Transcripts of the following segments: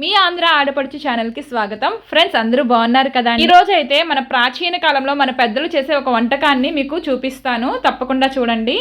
మీ ఆంధ్ర ఆడపడుచు ఛానల్కి స్వాగతం. ఫ్రెండ్స్ అందరూ బాగున్నారు కదా ఈ రోజు అయితే మన ప్రాచీన కాలంలో మన పెద్దలు చేసే ఒక వంటకాన్ని మీకు చూపిస్తాను. తప్పకుండా చూడండి.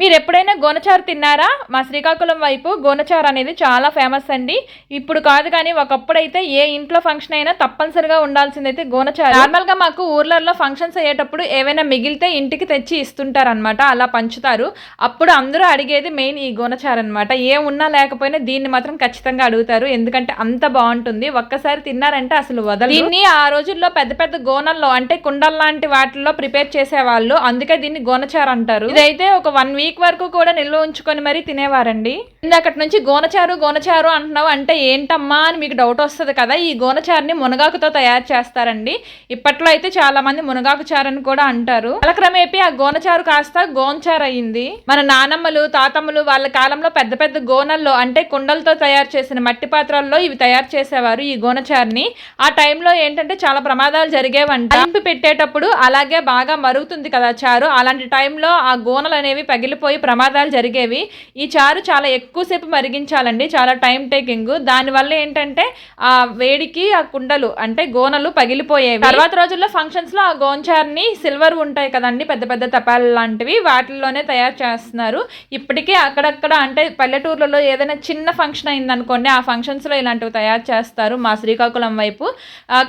మీరు ఎప్పుడైనా గోనచారు తిన్నారా? మా శ్రీకాకుళం వైపు గోనచారు అనేది చాలా ఫేమస్ అండి. ఇప్పుడు కాదు కానీ ఒకప్పుడైతే ఏ ఇంట్లో ఫంక్షన్ అయినా తప్పనిసరిగా ఉండాల్సిందైతే గోనచారు. నార్మల్గా మాకు ఊర్లలో ఫంక్షన్స్ అయ్యేటప్పుడు ఏవైనా మిగిలితే ఇంటికి తెచ్చి ఇస్తుంటారనమాట అలా పంచుతారు. అప్పుడు అందరూ అడిగేది మెయిన్ ఈ గోనచారు అనమాట ఏమున్నా లేకపోయినా దీన్ని మాత్రం ఖచ్చితంగా అడుగుతారు. ఎందుకంటే అంత బాగుంటుంది. ఒక్కసారి తిన్నారంటే అసలు వదలు దీన్ని ఆ రోజుల్లో పెద్ద పెద్ద గోనల్లో అంటే కుండల్ లాంటి వాటిల్లో ప్రిపేర్ చేసేవాళ్ళు. అందుకే దీన్ని గోనచారు అంటారు. ఇదైతే ఒక వన్ వీక్ వరకు కూడా నిల్వ ఉంచుకొని మరీ తినేవారండి. అక్కడి నుంచి గోనచారు గోనచారు అంటున్నావు అంటే ఏంటమ్మా అని మీకు డౌట్ వస్తుంది కదా ఈ గోనచారుని మునగాకుతో తయారు చేస్తారండి. ఇప్పట్లో అయితే చాలా మంది మునగాకు చారు అని కూడా అంటారు. కాలక్రమేపీ ఆ గోనచారు కాస్త గోంచారు అయింది మన నానమ్మలు తాతమ్మలు వాళ్ళ కాలంలో పెద్ద పెద్ద గోనల్లో అంటే కుండలతో తయారు చేసిన మట్టి పాత్రల్లో ఇవి తయారు చేసేవారు ఈ గోనచారుని. ఆ టైంలో ఏంటంటే చాలా ప్రమాదాలు జరిగేవంట. పెట్టేటప్పుడు అలాగే బాగా మరుగుతుంది కదా చారు. అలాంటి టైంలో ఆ గోనలు అనేవి పగిలిపోయి ప్రమాదాలు జరిగేవి. ఈ చారు చాలా ఎక్కువసేపు మరిగించాలండి. చాలా టైం టేకింగ్ దానివల్ల ఏంటంటే ఆ వేడికి ఆ కుండలు అంటే గోనలు పగిలిపోయేవి. తర్వాత రోజుల్లో ఫంక్షన్స్లో ఆ గోంచార్ని సిల్వర్ ఉంటాయి కదండి పెద్ద పెద్ద తపాలు లాంటివి వాటిల్లోనే తయారు చేస్తున్నారు. ఇప్పటికే అక్కడక్కడ అంటే పల్లెటూర్లలో ఏదైనా చిన్న ఫంక్షన్ అయిందనుకోండి ఆ ఫంక్షన్స్లో ఇలాంటివి తయారు చేస్తారు మా శ్రీకాకుళం వైపు.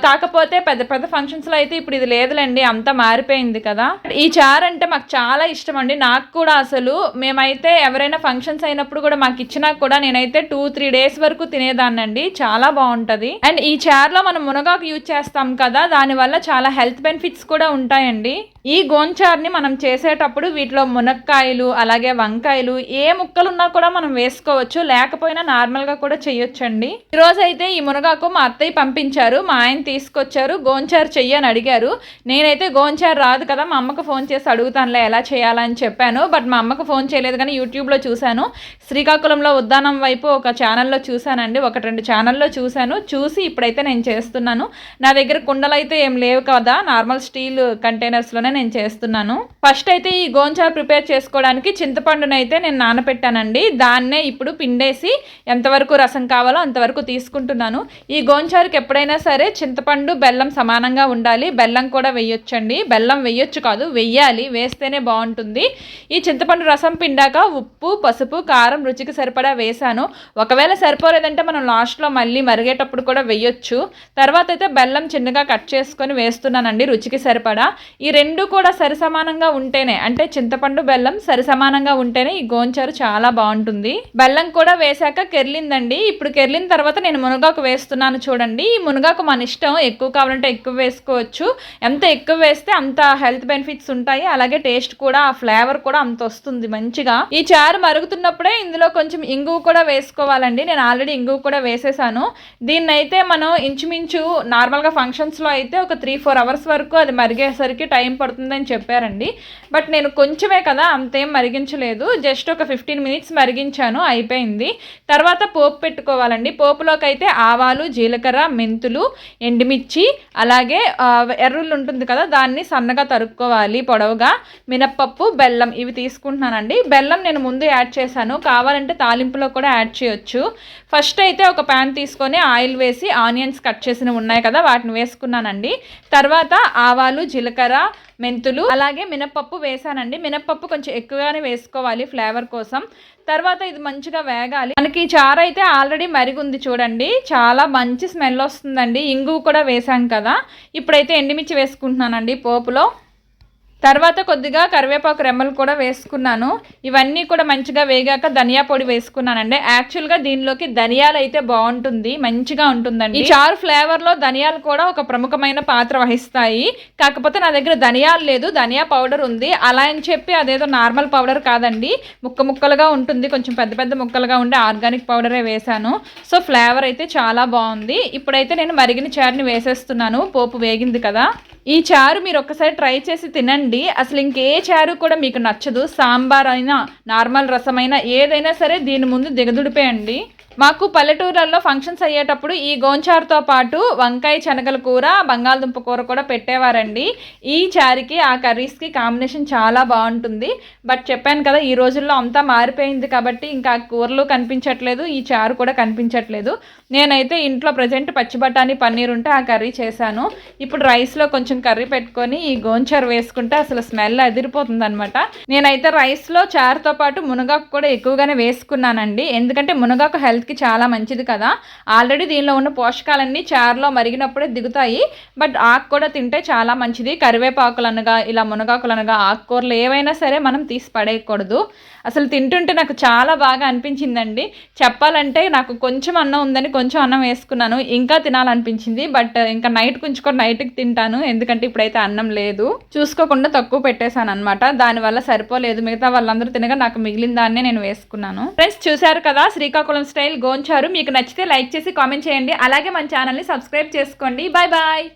కాకపోతే పెద్ద పెద్ద ఫంక్షన్స్లో అయితే ఇప్పుడు ఇది లేదులేండి అంతా మారిపోయింది కదా. ఈ చారు అంటే మాకు చాలా ఇష్టం అండి. నాకు కూడా అసలు మేమైతే ఎవరైనా ఫంక్షన్స్ అయినప్పుడు కూడా మాకు ఇచ్చినా కూడా నేనైతే టూ త్రీ డేస్ వరకు తినేదాన్నండి. చాలా బాగుంటది. అండ్ ఈ చారులో మనం మునగాకు యూజ్ చేస్తాం కదా దానివల్ల చాలా హెల్త్ బెనిఫిట్స్ కూడా ఉంటాయండి. ఈ గోంచార్ని మనం చేసేటప్పుడు వీటిలో మునక్కాయలు అలాగే వంకాయలు ఏ ముక్కలున్నా కూడా మనం వేసుకోవచ్చు. లేకపోయినా నార్మల్గా కూడా చేయొచ్చండి. ఈరోజు అయితే ఈ మునగాకు మా అత్తయ్య పంపించారు. మా ఆయన తీసుకొచ్చారు. గోంచారు చెయ్యి అని అడిగారు. నేనైతే గోంచారు రాదు కదా మా అమ్మకు ఫోన్ చేసి అడుగుతానులే ఎలా చేయాలని చెప్పాను. బట్ మా అమ్మకు ఫోన్ చేయలేదు కానీ యూట్యూబ్లో చూశాను. శ్రీకాకుళంలో ఉద్దానం వైపు ఒక ఛానల్లో చూశానండి. ఒకటి రెండు ఛానల్లో చూశాను. చూసి ఇప్పుడైతే నేను చేస్తున్నాను. నా దగ్గర కుండలు అయితే ఏం లేవు కదా. నార్మల్ స్టీల్ కంటైనర్స్లోనే నేను చేస్తున్నాను. ఫస్ట్ అయితే ఈ గోంచారు ప్రిపేర్ చేసుకోవడానికి చింతపండునైతే అయితే నేను నానబెట్టానండి దాన్నే ఇప్పుడు పిండేసి ఎంతవరకు రసం కావాలో అంతవరకు తీసుకుంటున్నాను. ఈ గోంచారుకి ఎప్పుడైనా సరే చింతపండు బెల్లం సమానంగా ఉండాలి. బెల్లం కూడా వేయొచ్చండి. బెల్లం వేయొచ్చు కాదు వెయ్యాలి వేస్తేనే బాగుంటుంది. ఈ చింతపండు రసం పిండాక ఉప్పు పసుపు కారం రుచికి సరిపడా వేసాను. ఒకవేళ సరిపోలేదంటే మనం లాస్ట్లో మళ్ళీ మరిగేటప్పుడు కూడా వేయొచ్చు. తర్వాత అయితే బెల్లం చిన్నగా కట్ చేసుకొని వేస్తున్నానండి రుచికి సరిపడా. ఈ రెండు కూడా సరిసమానంగా ఉంటేనే అంటే చింతపండు బెల్లం సరిసమానంగా ఉంటేనే ఈ గోంచారు చాలా బాగుంటుంది. బెల్లం కూడా వేశాక కెర్లిందండి. ఇప్పుడు కెర్లిన తర్వాత నేను మునగాకు వేస్తున్నాను చూడండి. ఈ మునగాకు మన ఇష్టం. ఎక్కువ కావాలంటే ఎక్కువ వేసుకోవచ్చు. ఎంత ఎక్కువ వేస్తే అంత హెల్త్ బెనిఫిట్స్ ఉంటాయి. అలాగే టేస్ట్ కూడా ఆ ఫ్లేవర్ కూడా అంత వస్తుంది. వస్తుంది మంచిగా. ఈ చారు మరుగుతున్నప్పుడే ఇందులో కొంచెం ఇంగువ కూడా వేసుకోవాలండి. నేను ఆల్రెడీ ఇంగువ కూడా వేసేసాను. దీన్ని అయితే మనం ఇంచుమించు నార్మల్గా ఫంక్షన్స్లో అయితే ఒక త్రీ ఫోర్ అవర్స్ వరకు అది మరిగేసరికి టైం పడుతుందని చెప్పారండి. బట్ నేను కొంచెమే కదా అంతేం మరిగించలేదు. జస్ట్ ఒక ఫిఫ్టీన్ మినిట్స్ మరిగించాను అయిపోయింది. తర్వాత పోపు పెట్టుకోవాలండి. పోపులోకి అయితే ఆవాలు జీలకర్ర మెంతులు ఎండుమిర్చి అలాగే ఎర్రుళ్ళు ఉంటుంది కదా దాన్ని సన్నగా తరుక్కోవాలి పొడవుగా. మినప్పప్పు బెల్లం ఇవి తీసుకుంటున్నానండి బెల్లం నేను ముందు యాడ్ చేశాను. కావాలంటే తాలింపులో కూడా యాడ్ చేయొచ్చు. ఫస్ట్ అయితే ఒక ప్యాన్ తీసుకొని ఆయిల్ వేసి ఆనియన్స్ కట్ చేసినవి ఉన్నాయి కదా వాటిని వేసుకున్నానండి. తర్వాత ఆవాలు జీలకర్ర మెంతులు అలాగే మినప్పప్పు వేసానండి. మినప్పప్పు కొంచెం ఎక్కువగానే వేసుకోవాలి ఫ్లేవర్ కోసం. తర్వాత ఇది మంచిగా వేగాలి. మనకి ఈ చారు అయితే ఆల్రెడీ మరిగుంది చూడండి. చాలా మంచి స్మెల్ వస్తుందండి. ఇంగువ కూడా వేసాం కదా. ఇప్పుడైతే ఎండుమిర్చి వేసుకుంటున్నానండి పోపులో. తర్వాత కొద్దిగా కరివేపాకు రెమ్మలు కూడా వేసుకున్నాను. ఇవన్నీ కూడా మంచిగా వేగాక ధనియా పొడి వేసుకున్నానండి. యాక్చువల్గా దీనిలోకి ధనియాలు అయితే బాగుంటుంది మంచిగా ఉంటుందండి. ఈ చారు ఫ్లేవర్లో ధనియాలు కూడా ఒక ప్రముఖమైన పాత్ర వహిస్తాయి. కాకపోతే నా దగ్గర ధనియాలు లేదు ధనియా పౌడర్ ఉంది. అలా అని చెప్పి అదేదో నార్మల్ పౌడర్ కాదండి. ముక్క ముక్కలుగా ఉంటుంది కొంచెం పెద్ద పెద్ద ముక్కలుగా ఉండే ఆర్గానిక్ పౌడరే వేశాను. సో ఫ్లేవర్ అయితే చాలా బాగుంది. ఇప్పుడైతే నేను మరిగిన చారుని వేసేస్తున్నాను. పోపు వేగింది కదా. ఈ చారు మీరు ఒక్కసారి ట్రై చేసి తినండి. అసలు ఇంకే చారు కూడా మీకు నచ్చదు. సాంబార్ అయినా నార్మల్ రసమైనా ఏదైనా సరే దీని ముందు దిగదుడిపేయండి. మాకు పల్లెటూర్లలో ఫంక్షన్స్ అయ్యేటప్పుడు ఈ గోంచారుతో పాటు వంకాయ శనగల కూర బంగాళదుంప కూర కూడా పెట్టేవారండి. ఈ చారుకి ఆ కర్రీస్కి కాంబినేషన్ చాలా బాగుంటుంది. బట్ చెప్పాను కదా ఈ రోజుల్లో అంతా మారిపోయింది కాబట్టి ఇంకా కూరలు కనిపించట్లేదు ఈ చారు కూడా కనిపించట్లేదు. నేనైతే ఇంట్లో ప్రజెంట్ పచ్చి బఠానీ పన్నీర్ ఉంటే ఆ కర్రీ చేశాను. ఇప్పుడు రైస్లో కొంచెం కర్రీ పెట్టుకొని ఈ గోంచారు వేసుకుంటే అసలు స్మెల్ అదిరిపోతుంది అనమాట నేనైతే రైస్లో చారుతో పాటు మునగాకు కూడా ఎక్కువగానే వేసుకున్నానండి. ఎందుకంటే మునగాకు హెల్త్కి చాలా మంచిది కదా. ఆల్రెడీ దీనిలో ఉన్న పోషకాలన్నీ చారులో మరిగినప్పుడే దిగుతాయి. బట్ ఆకు కూడా తింటే చాలా మంచిది. కరివేపాకులు అనగా ఇలా మునగాకులు అనగా ఆకుకూరలు ఏవైనా సరే మనం తీసి పడేయకూడదు. అసలు తింటుంటే నాకు చాలా బాగా అనిపించిందండి. చెప్పాలంటే నాకు కొంచెం అన్నం ఉందని కొంచెం అన్నం వేసుకున్నాను. ఇంకా తినాలనిపించింది. బట్ ఇంకా నైట్ కొంచెం నైట్కి తింటాను. ఎందుకంటే ఇప్పుడైతే అన్నం లేదు. చూసుకోకుండా తక్కువ పెట్టేశాను అనమాట దానివల్ల సరిపోలేదు. మిగతా వాళ్ళందరూ తినగా నాకు మిగిలిన దాన్నే నేను వేసుకున్నాను. ఫ్రెండ్స్ చూశారు కదా శ్రీకాకుళం స్టైల్ స్టైల్ గోంచారు. మీకు నచ్చితే లైక్ చేసి కామెంట్ చేయండి. అలాగే మన ఛానల్ని సబ్స్క్రైబ్ చేసుకోండి. Bye bye.